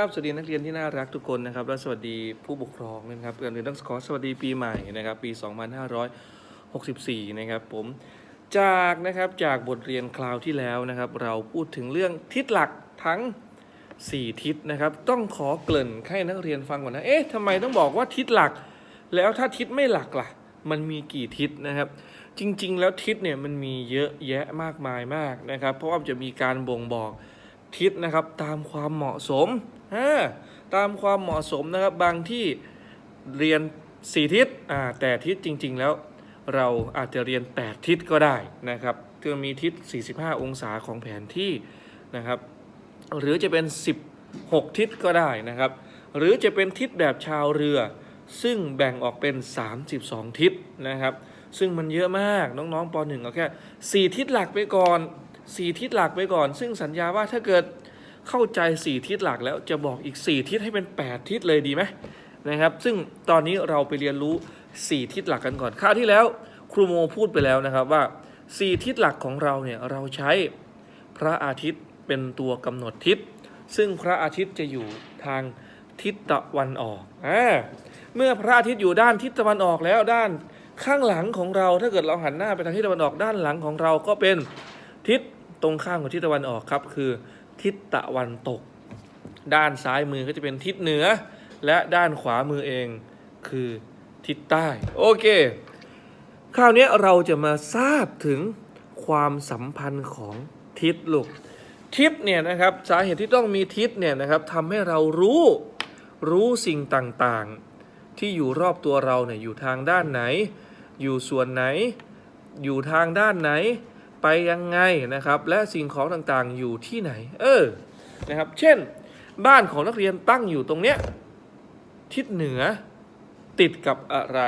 ครับสวัสดีนักเรียนที่น่ารักทุกคนนะครับและสวัสดีผู้ปกครองนะครับก่อนอื่นต้องขอสวัสดีปีใหม่นะครับปี 2564 นะครับผมจากนะครับจากบทเรียนคราวที่แล้วนะครับ เราพูดถึงเรื่องทิศหลักทั้ง 4 ทิศนะครับ ต้องขอเกริ่นให้นักเรียนฟังก่อนนะเอ๊ะทำไมต้องบอกว่าทิศหลัก แล้วถ้าทิศไม่หลักล่ะ มันมีกี่ทิศนะครับ จริง ๆ แล้วทิศเนี่ยมันมีเยอะแยะมากมายมากนะครับ เพราะว่าจะมีการบ่งบอกทิศนะครับตามความเหมาะสม อ่าตามความเหมาะสมนะครับบางที่เรียน 4 ทิศอ่าแต่ทิศจริง ๆ แล้วเราอาจจะเรียน 8 ทิศก็ได้นะครับคือมีทิศ 45 องศาของแผนที่นะครับ หรือจะเป็น 16 ทิศก็ได้นะครับ หรือจะเป็นทิศแบบชาวเรือ ซึ่งแบ่งออกเป็น 32 ทิศนะครับ ซึ่งมันเยอะมากน้องๆป .1 เอาแค่ 4 ทิศหลักไปก่อน 4 ทิศหลักไปก่อน ซึ่งสัญญาว่าถ้าเกิด เข้าใจ4ทิศหลักแล้วจะบอกอีก4ทิศให้เป็น8ทิศเลยดีไหมนะครับ ซึ่งตอนนี้เราไปเรียนรู้4ทิศหลักกันก่อนคราวที่แล้วครูโมพูดไปแล้วนะครับว่า4ทิศหลักของเราเนี่ยเราใช้พระอาทิตย์เป็นตัวกำหนดทิศ ซึ่งพระอาทิตย์จะอยู่ทางทิศตะวันออกอ่าเมื่อพระอาทิตย์อยู่ด้านทิศตะวันออกแล้วด้านข้างหลังของเราถ้าเกิดเราหันหน้าไปทางทิศตะวันออกด้านหลังของเราก็เป็นทิศตรงข้ามของทิศตะวันออกครับ คือ ทิศตะวันตก ด้านซ้ายมือก็จะเป็นทิศเหนือ และด้านขวามือเองคือทิศใต้ โอเค คราวนี้เราจะมาทราบถึงความสัมพันธ์ของทิศลูกทิศเนี่ยนะครับสาเหตุที่ต้องมีทิศเนี่ยนะครับทำให้เรารู้รู้สิ่งต่างๆ ที่อยู่รอบตัวเราเนี่ยอยู่ทางด้านไหน อยู่ส่วนไหน อยู่ทางด้านไหน ไปยังไงนะครับ และสิ่งของต่างๆอยู่ที่ไหน เออนะครับ เช่น บ้านของนักเรียนตั้งอยู่ตรงเนี้ยทิศเหนือติดกับอะไร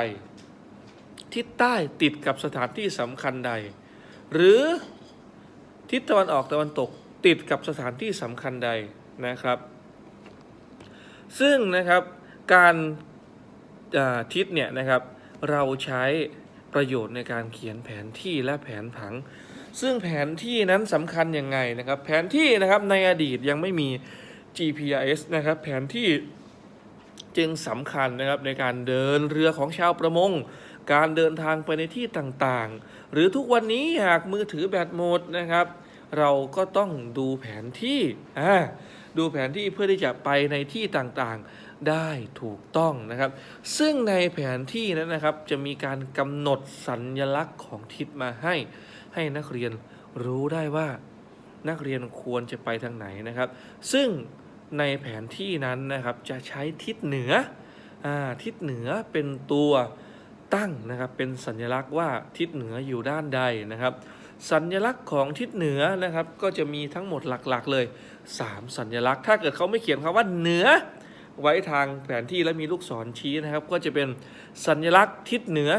ทิศใต้ติดกับสถานที่สำคัญใด หรือทิศตะวันออกตะวันตกติดกับสถานที่สำคัญใดนะครับ ซึ่งนะครับการทิศเนี่ยนะครับเราใช้ประโยชน์ในการเขียนแผนที่และแผนผัง ซึ่งแผนที่นั้นสำคัญยังไงนะครับ แผนที่นะครับในอดีตยังไม่มี GPS นะครับ แผนที่จึงสำคัญนะครับในการเดินเรือของชาวประมง การเดินทางไปในที่ต่างๆ หรือทุกวันนี้หากมือถือแบตหมดนะครับ เราก็ต้องดูแผนที่อ่าดูแผนที่เพื่อที่จะไปในที่ต่างๆ ได้ถูกต้องนะครับ ซึ่งในแผนที่นั้นนะครับ จะมีการกำหนดสัญลักษณ์ของทิศมาให้ ให้นักเรียนรู้ได้ว่านักเรียนควรจะไปทางไหนนะครับ ซึ่งในแผนที่นั้นนะครับจะใช้ทิศเหนืออทิศเหนือเป็นตัวตั้งนะครับ เป็นสัญลักษณ์ว่าทิศเหนืออยู่ด้านใดนะครับ สัญลักษณ์ของทิศเหนือนะครับ ก็จะมีทั้งหมดหลักๆเลย 3 สัญลักษณ์ ถ้าเกิดเขาไม่เขียนคำว่าเหนือ ไว้ทางแผนที่และมีลูกศรชี้นะครับ ก็จะเป็นสัญลักษณ์ทิศเหนือ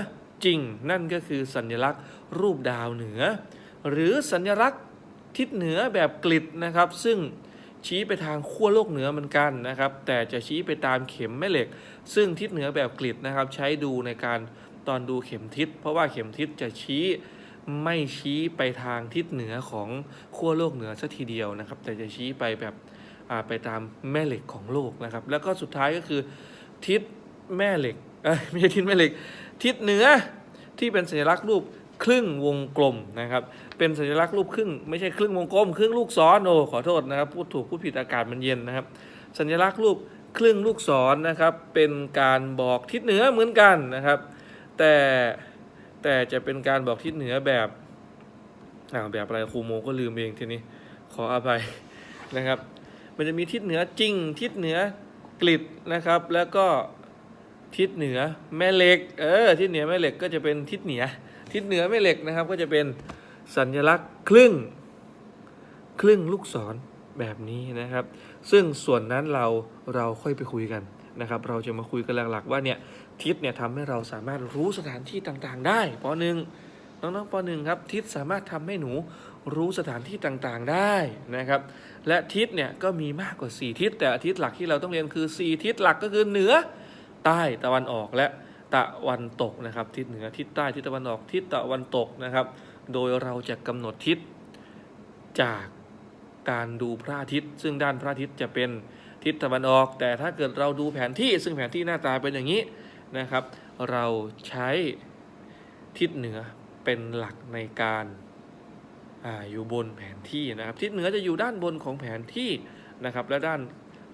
จริง นั่นก็คือสัญลักษณ์รูปดาวเหนือ หรือสัญลักษณ์ทิศเหนือแบบกลิดนะครับ ซึ่งชี้ไปทางขั้วโลกเหนือเหมือนกันนะครับ แต่จะชี้ไปตามเข็มแม่เหล็ก ซึ่งทิศเหนือแบบกลิดนะครับ ใช้ดูในการตอนดูเข็มทิศ เพราะว่าเข็มทิศจะชี้ไม่ชี้ไปทางทิศเหนือของขั้วโลกเหนือสัทีเดียวนะครับ แต่จะชี้ไปแบบ ไปตามแม่เหล็กของโลกนะครับ แล้วก็สุดท้ายก็คือทิศแม่เหล็กไม่ใช่ทิศแม่เหล็ก ทิศเหนือที่เป็นสัญลักษณ์รูปครึ่งวงกลมนะครับ เป็นสัญลักษณ์รูปครึ่งไม่ใช่ครึ่งวงกลม ครึ่งลูกศรโอ้ขอโทษนะครับพูดถูกพูดผิดอากาศมันเย็นนะครับ สัญลักษณ์รูปครึ่งลูกศรนะครับ เป็นการบอกทิศเหนือเหมือนกันนะครับ แต่แต่จะเป็นการบอกทิศเหนือแบบอ่าแบบอะไรครูโมก็ลืมเองทีนี้ขออภัยนะครับ มันจะมีทิศเหนือจริง ทิศเหนือกลิดนะครับ แล้วก็ทิศเหนือแม่เหล็ก เออ ทิศเหนือแม่เหล็กก็จะเป็นทิศเหนือ ทิศเหนือแม่เหล็กนะครับ ก็จะเป็นสัญลักษณ์ครึ่ง ครึ่งลูกศรแบบนี้นะครับ ซึ่งส่วนนั้นเราเราค่อยไปคุยกันนะครับ เราจะมาคุยกันหลักๆว่าเนี่ยทิศเนี่ยทำให้เราสามารถรู้สถานที่ต่างๆ ได้ปหนึ่ง น้องๆปหนึ่งครับทิศสามารถทำให้หนูรู้สถานที่ต่างๆได้นะครับ และทิศเนี่ยก็มีมากกว่า 4 ทิศ แต่ทิศหลักที่เราต้องเรียนคือ 4 ทิศหลักก็คือเหนือใต้ตะวันออกและตะวันตกนะครับ ทิศเหนือทิศใต้ทิศตะวันออกทิศตะวันตกนะครับ โดยเราจะกำหนดทิศจากการดูพระอาทิตย์ ซึ่งด้านพระอาทิตย์จะเป็นทิศตะวันออก แต่ถ้าเกิดเราดูแผนที่ซึ่งแผนที่หน้าตาเป็นอย่างนี้นะครับ เราใช้ทิศเหนือ เป็นหลักในการอาอยู่บนแผนที่นะครับ ทิศเหนือจะอยู่ด้านบนของแผนที่นะครับ และด้าน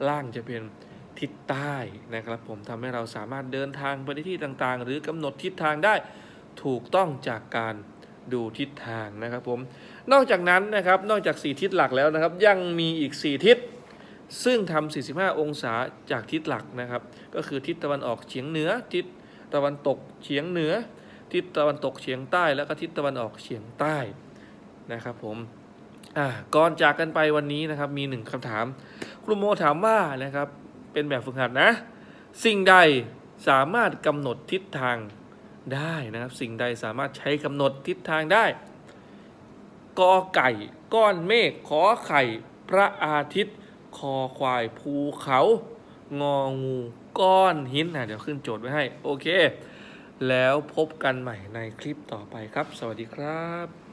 ล่างจะเป็นทิศใต้นะครับ ผมทำให้เราสามารถเดินทางไปในที่ต่างๆ หรือกำหนดทิศทางได้ถูกต้องจากการดูทิศทางนะครับผม นอกจากนั้นนะครับ นอกจาก 4 ทิศหลักแล้วนะครับ ยังมีอีก 4 ทิศ ซึ่งทำ45 องศาจากทิศหลักนะครับ ก็คือทิศตะวันออกเฉียงเหนือ ทิศตะวันตกเฉียงเหนือ ทิศตะวันตกเฉียงใต้แล้วก็ทิศตะวันออกเฉียงใต้นะครับผมอ่าก่อนจากกันไปวันนี้นะครับมีหนึ่งคำถาม ครูโมถามว่านะครับเป็นแบบฝึกหัดนะ สิ่งใดสามารถกำหนดทิศทางได้นะครับ สิ่งใดสามารถใช้กำหนดทิศทางได้กอไก่ก้อนเมฆขอไข่ พระอาทิตย์ คอควายภูเขา งองู ก้อนหินนะเดี๋ยวขึ้นโจทย์ไว้ให้ โอเค แล้วพบกันใหม่ในคลิปต่อไปครับ สวัสดีครับ